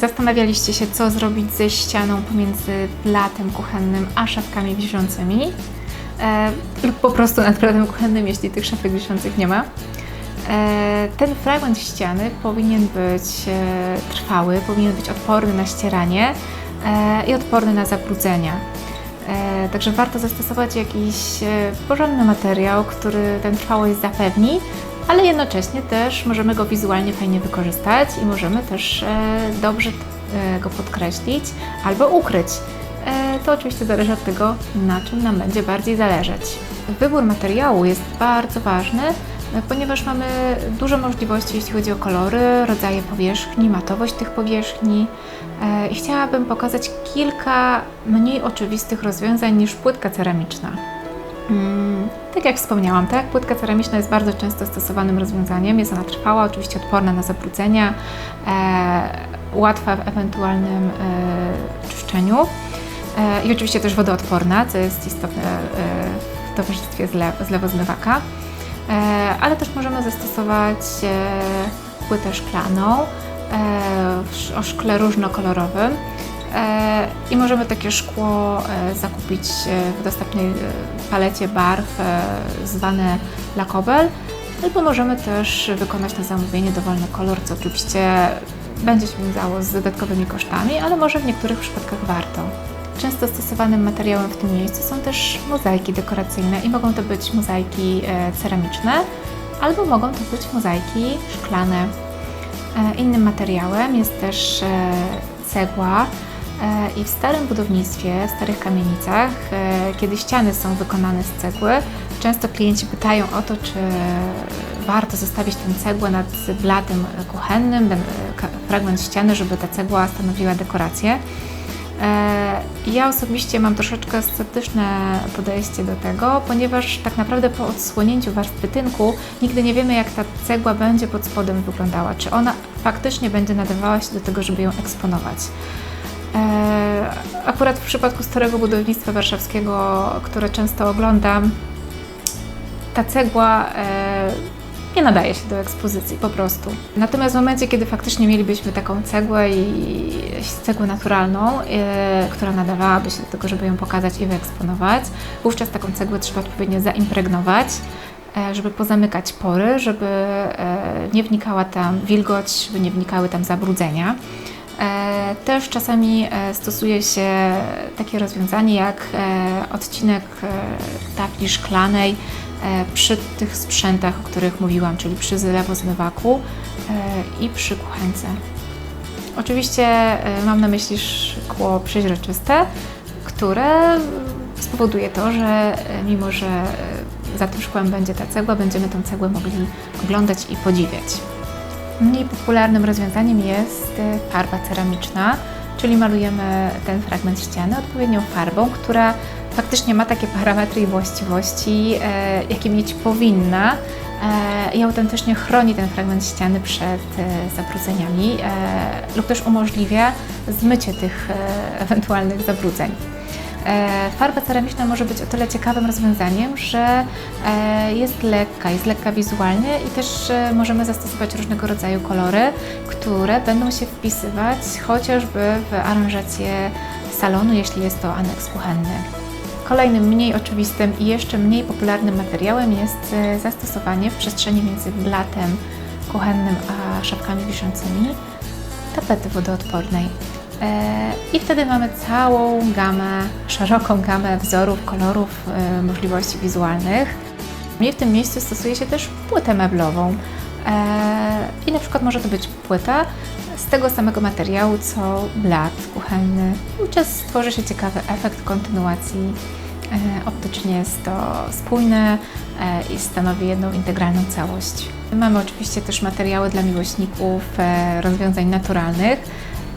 Zastanawialiście się, co zrobić ze ścianą pomiędzy blatem kuchennym a szafkami wiszącymi e, lub po prostu nad blatem kuchennym, jeśli tych szafek wiszących nie ma. E, ten fragment ściany powinien być e, trwały, powinien być odporny na ścieranie e, i odporny na zabrudzenia. E, Także warto zastosować jakiś e, porządny materiał, który tę trwałość zapewni, ale jednocześnie też możemy go wizualnie fajnie wykorzystać i możemy też e, dobrze e, go podkreślić albo ukryć. E, To oczywiście zależy od tego, na czym nam będzie bardziej zależeć. Wybór materiału jest bardzo ważny, ponieważ mamy dużo możliwości, jeśli chodzi o kolory, rodzaje powierzchni, matowość tych powierzchni. I chciałabym pokazać kilka mniej oczywistych rozwiązań niż płytka ceramiczna. Tak jak wspomniałam, tak, płytka ceramiczna jest bardzo często stosowanym rozwiązaniem. Jest ona trwała, oczywiście odporna na zabrudzenia, e, łatwa w ewentualnym e, czyszczeniu e, i oczywiście też wodoodporna, co jest istotne e, w towarzystwie zle, zlewozmywaka. E, ale też możemy zastosować e, płytę szklaną e, o szkle różnokolorowym. E, I możemy takie szkło e, zakupić e, w dostępnej palecie barw zwane lakobel, albo możemy też wykonać na zamówienie dowolny kolor, co oczywiście będzie się wiązało z dodatkowymi kosztami, ale może w niektórych przypadkach warto. Często stosowanym materiałem w tym miejscu są też mozaiki dekoracyjne i mogą to być mozaiki ceramiczne, albo mogą to być mozaiki szklane. Innym materiałem jest też cegła i w starym budownictwie, starych kamienicach, e, kiedy ściany są wykonane z cegły, często klienci pytają o to, czy warto zostawić tę cegłę nad blatem kuchennym, ten e, fragment ściany, żeby ta cegła stanowiła dekorację. E, Ja osobiście mam troszeczkę sceptyczne podejście do tego, ponieważ tak naprawdę po odsłonięciu warstwy tynku nigdy nie wiemy, jak ta cegła będzie pod spodem wyglądała. Czy ona faktycznie będzie nadawała się do tego, żeby ją eksponować. E, Akurat w przypadku starego budownictwa warszawskiego, które często oglądam, ta cegła e, nie nadaje się do ekspozycji po prostu. Natomiast w momencie, kiedy faktycznie mielibyśmy taką cegłę i cegłę naturalną, e, która nadawałaby się do tego, żeby ją pokazać i wyeksponować, wówczas taką cegłę trzeba odpowiednio zaimpregnować, żeby pozamykać pory, żeby nie wnikała tam wilgoć, żeby nie wnikały tam zabrudzenia. E, Też czasami e, stosuje się takie rozwiązanie jak e, odcinek tafli szklanej przy tych sprzętach, o których mówiłam, czyli przy zlewozmywaku i przy kuchence. Oczywiście mam na myśli szkło przeźroczyste, które spowoduje to, że mimo, że za tym szkłem będzie ta cegła, będziemy tą cegłę mogli oglądać i podziwiać. Mniej popularnym rozwiązaniem jest e, farba ceramiczna, czyli malujemy ten fragment ściany odpowiednią farbą, która faktycznie ma takie parametry i właściwości, e, jakie mieć powinna e, i autentycznie chroni ten fragment ściany przed zabrudzeniami lub też umożliwia zmycie tych ewentualnych zabrudzeń. E, Farba ceramiczna może być o tyle ciekawym rozwiązaniem, że e, jest lekka, jest lekka wizualnie i też e, możemy zastosować różnego rodzaju kolory, które będą się wpisywać chociażby w aranżację salonu, jeśli jest to aneks kuchenny. Kolejnym mniej oczywistym i jeszcze mniej popularnym materiałem jest zastosowanie w przestrzeni między blatem kuchennym a szafkami wiszącymi tapety wodoodpornej. E, I wtedy mamy całą gamę, szeroką gamę wzorów, kolorów, e, możliwości wizualnych. Mnie w tym miejscu stosuje się też płytę meblową. E, I na przykład może to być płyta z tego samego materiału co blat kuchenny. Wówczas tworzy się ciekawy efekt kontynuacji. Optycznie jest to spójne i stanowi jedną integralną całość. Mamy oczywiście też materiały dla miłośników rozwiązań naturalnych,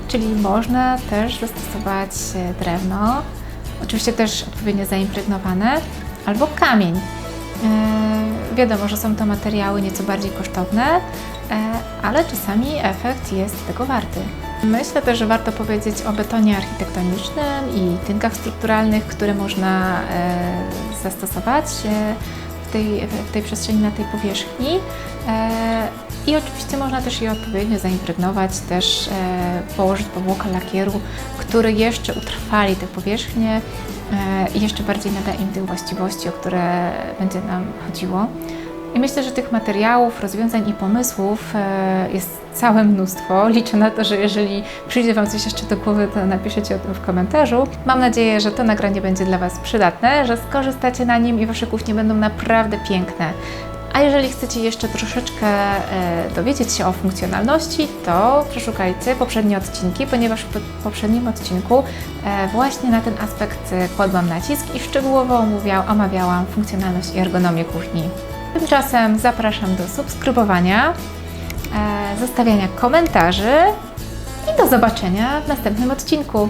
czyli można też zastosować e, drewno, oczywiście też odpowiednio zaimpregnowane, albo kamień. E, Wiadomo, że są to materiały nieco bardziej kosztowne, e, ale czasami efekt jest tego warty. Myślę też, że warto powiedzieć o betonie architektonicznym i tynkach strukturalnych, które można zastosować w tej, w tej przestrzeni, na tej powierzchni. E, I oczywiście można też je odpowiednio zaimpregnować, też e, położyć powłokę lakieru, który jeszcze utrwali te powierzchnie e, i jeszcze bardziej nada im tych właściwości, o które będzie nam chodziło. I myślę, że tych materiałów, rozwiązań i pomysłów e, jest całe mnóstwo. Liczę na to, że jeżeli przyjdzie Wam coś jeszcze do głowy, to napiszecie o tym w komentarzu. Mam nadzieję, że to nagranie będzie dla Was przydatne, że skorzystacie na nim i Wasze kuchnie będą naprawdę piękne. A jeżeli chcecie jeszcze troszeczkę e, dowiedzieć się o funkcjonalności, to przeszukajcie poprzednie odcinki, ponieważ w poprzednim odcinku e, właśnie na ten aspekt kładłam nacisk i szczegółowo omawiałam funkcjonalność i ergonomię kuchni. Tymczasem zapraszam do subskrybowania, e, zostawiania komentarzy i do zobaczenia w następnym odcinku.